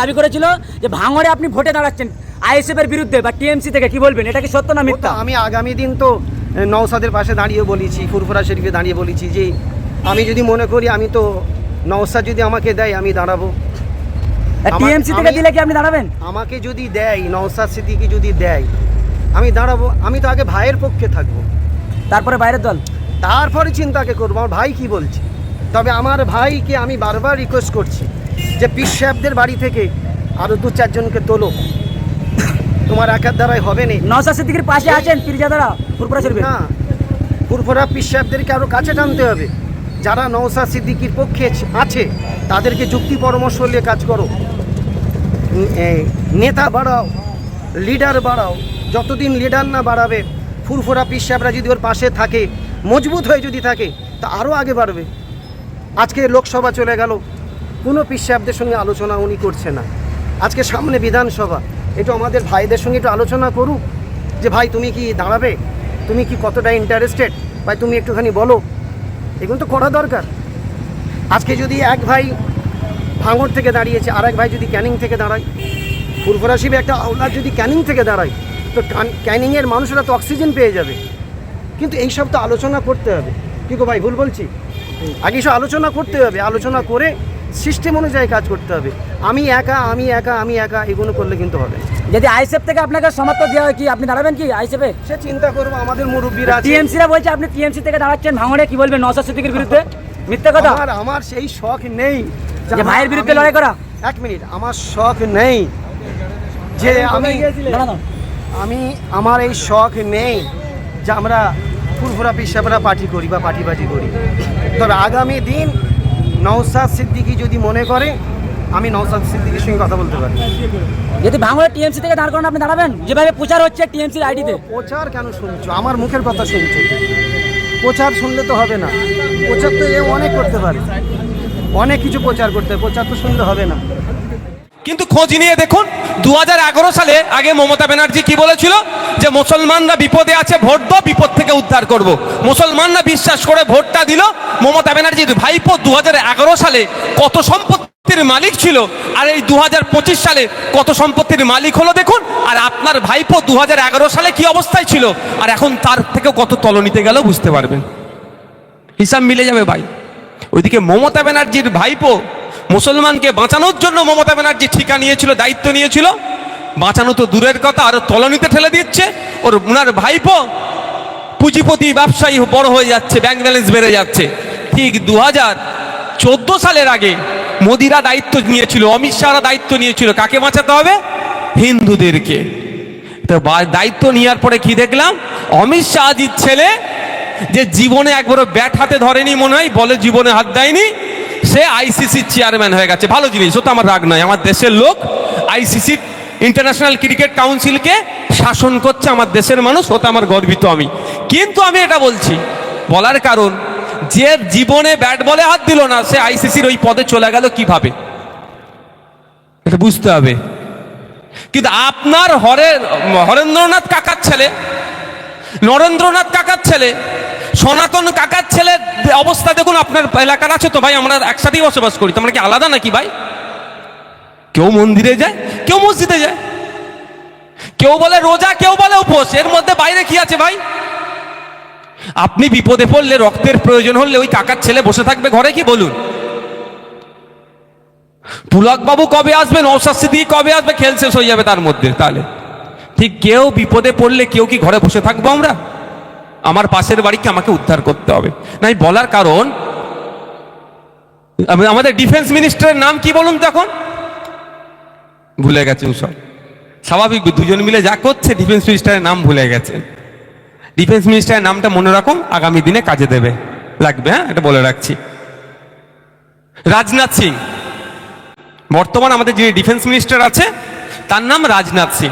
দাবি করেছিল যে ভাঙড়ে আপনি ভোটে দাঁড়াচ্ছেন আইএসএফ এর বিরুদ্ধে বা টিএমসি থেকে কি বলবেন? এটা কি সত্য না মিথ্যা? আমি আগামী দিন তো নওসাদের পাশে দাঁড়িয়ে বলেছি ফুরফুরা শরীফে দাঁড়িয়ে বলেছি যে আমি যদি মনে করি আমি তো নওসাদ যদি আমাকে দেয় আমি দাঁড়াবো। টিএমসি থেকে দিলে কি আপনি দাঁড়াবেন? আমাকে যদি দেয় নওসাদ সিদ্দিকি যদি দেয় আমি দাঁড়াবো। আমি তো আগে ভাইয়ের পক্ষে থাকব। তারপরে বাইরের দল? তারপরে চিন্তাকে করব। আমার ভাই কি বলছে? তবে আমার ভাইকে আমি বারবার রিকোয়েস্ট করছি। যে পীর সাহেবদের বাড়ি থেকে আরও দু চারজনকে তোলো। তোমার একার দ্বারাই হবে না। সিদ্দিকির পাশে আছেন পীরজাদারা ফুরপুরা শরীফে না ফুরফুরা পীর সাহেবদেরকে আরও কাছে টানতে হবে। যারা নওসা সিদ্দিকির পক্ষে আছে তাদেরকে যুক্তি পরামর্শ নিয়ে কাজ করো। নেতা বাড়াও লিডার বাড়াও যতদিন লিডার না বাড়াবে ফুরফুরা পীর সাহেবরা যদি ওর পাশে থাকে মজবুত হয়ে যদি থাকে তা আরও আগে বাড়বে। আজকে লোকসভা চলে গেল কোনো পীর সাহেবদের সঙ্গে আলোচনা উনি করছে না। আজকে সামনে বিধানসভা, একটু আমাদের ভাইদের সঙ্গে একটু আলোচনা করুক। যে ভাই, তুমি কি দাঁড়াবে? তুমি কি কতটা ইন্টারেস্টেড ভাই, তুমি একটুখানি বলো। এগুলো তো করা দরকার। আজকে যদি এক ভাই ভাঙড় থেকে দাঁড়িয়েছে আর এক ভাই যদি ক্যানিং থেকে দাঁড়ায়, ফুরফুরা শিবে একটা আওলাদ যদি ক্যানিং থেকে দাঁড়ায়, তো ক্যানিংয়ের মানুষরা তো অক্সিজেন পেয়ে যাবে। কিন্তু এইসব তো আলোচনা করতে হবে। কি গো ভাই, ভুল বলছি? আগে সব আলোচনা করতে হবে। আলোচনা করে সিস্টেম অনুযায়ী কাজ করতে হবে। আমি একা আমি একা আমি একা এগুলো করলে কিন্তু হবে যদি আইএসএফ থেকে আপনাকে সমর্থন দেওয়া হয় কি আপনি দাঁড়াবেন কি আইএসএফ? এ সে চিন্তা করব আমাদের মুরব্বীরা। টিএমসিরা বলছে আপনি টিএমসি থেকে দাঁড়াচ্ছেন ভাঙড়ে কি বলবেন নওসাদ সিদ্দিকির বিরুদ্ধে? মিথ্যা কথা। আর আমার সেই শখ নেই। যে ভাইয়ের বিরুদ্ধে লড়াই করা। এক মিনিট আমার শখ নেই। যে আমি। আমি আমার এই শখ নেই যে আমরা ফুরফুরা পিসাবরা পার্টি করি বা পার্টি পার্টিবাজি করি। তবে আগামী দিন নওসাদ সিদ্দিকি যদি মনে করে আমি নওসাদ সিদ্দিকির সঙ্গে কথা বলতে পারি। যদি ভাঙড়ে টিএমসি থেকে দাঁড় করান আপনি দাঁড়াবেন? যেভাবে প্রচার হচ্ছে টিএমসির আইডিতে। প্রচার কেন শুনছো? আমার মুখের কথা শুনছো? প্রচার শুনলে তো হবে না। প্রচার তো এ অনেক করতে পারে। অনেক কিছু প্রচার করতে হবে প্রচার তো শুনলে হবে না। কিন্তু খোঁজ নিয়ে দেখুন দু হাজার এগারো সালে আগে মমতা ব্যানার্জি কি বলেছিল? যে মুসলমানরা বিপদে আছে, ভোট দাও, বিপদ থেকে উদ্ধার করব। মুসলমানরা বিশ্বাস করে ভোটটা দিল। মমতা ব্যানার্জির ভাইপো দু হাজার এগারো সালে কত সম্পত্তির মালিক ছিল, আর এই দু হাজার পঁচিশ সালে কত সম্পত্তির মালিক হলো দেখুন, আর আপনার ভাইপো দু হাজার এগারো সালে কি অবস্থায় ছিল, আর এখন তার থেকেও কত তলনিতে গেলেও বুঝতে পারবেন। হিসাব মিলে যাবে ভাই। ওইদিকে মমতা ব্যানার্জির ভাইপো মুসলমানকে বাঁচানোর জন্য মমতা ব্যানার্জি ঠিকা নিয়েছিল, দায়িত্ব নিয়েছিল। বাঁচানো তো দূরের কথা, আর তলনিতে ঠেলে দিচ্ছে। ওর ওনার ভাইপো পুঁজিপতি ব্যবসায়ী বড় হয়ে যাচ্ছে ব্যাংক ব্যালেন্স বেড়ে যাচ্ছে। ঠিক দু হাজার চোদ্দ সালের আগে মোদিরা দায়িত্ব নিয়েছিল, অমিত শাহরা দায়িত্ব নিয়েছিল। কাকে বাঁচাতে হবে? হিন্দুদেরকে। তো দায়িত্ব নেওয়ার পরে কি দেখলাম? অমিত শাহজির ছেলে যে জীবনে একবারও ব্যাট হাতে ধরেনি মনে হয়, বলে জীবনে হাত দেয়নি, সে আইসিসির চেয়ারম্যান হয়ে গেছে। ভালো জিনিস ও তো আমার রাগ নয়, আমার দেশের লোক আইসিসি ইন্টারন্যাশনাল ক্রিকেট কাউন্সিলকে শাসন করছে আমার দেশের মানুষ, ওতে আমার গর্বিত আমি। কিন্তু আমি এটা বলছি, বলার কারণ, যে জীবনে ব্যাট বলে হাত দিল না, সে আইসিসির ওই পদে চলে গেল কীভাবে? এটা বুঝতে হবে। কিন্তু আপনার হরে, হরেন্দ্রনাথ কাকার ছেলে, নরেন্দ্রনাথ কাকার ছেলে, সনাতন কাকার ছেলে, অবস্থা দেখুন, আপনার এলাকার আছে তো ভাই, আমরা একসাথেই বসবাস করি। তোমরা কি আলাদা নাকি ভাই? কেউ মন্দিরে যায়, কেউ মসজিদে যায়। কেউ বলে রোজা, কেউ বলে উপোস, এর মধ্যে বাইরে কি আছে ভাই? আপনি বিপদে পড়লে, রক্তের প্রয়োজন হলে ওই কাকার ছেলে বসে থাকবে ঘরে কি বলুন? পুলক বাবু কবে আসবেন দিয়ে কবে আসবে, খেল শেষ হয়ে যাবে তার মধ্যে তাহলে। ঠিক কেউ বিপদে পড়লে কেউ কি ঘরে বসে থাকব আমরা? আমার পাশের বাড়িকে আমাকে উদ্ধার করতে হবে। নাই, বলার কারণ, আমাদের ডিফেন্স মিনিস্টারের নাম কি বলুন তখন ভুলে গেছে সব। স্বাভাবিক, দুজন মিলে যা করছে ডিফেন্স মিনিস্টারের নাম ভুলে গেছে। ডিফেন্স মিনিস্টারের নামটা মনে রাখো, আগামী দিনে কাজে দেবে। লাগবে হ্যাঁ? এটা বলে রাখছি। রাজনাথ সিং। বর্তমান আমাদের যিনি ডিফেন্স মিনিস্টার আছে, তার নাম রাজনাথ সিং।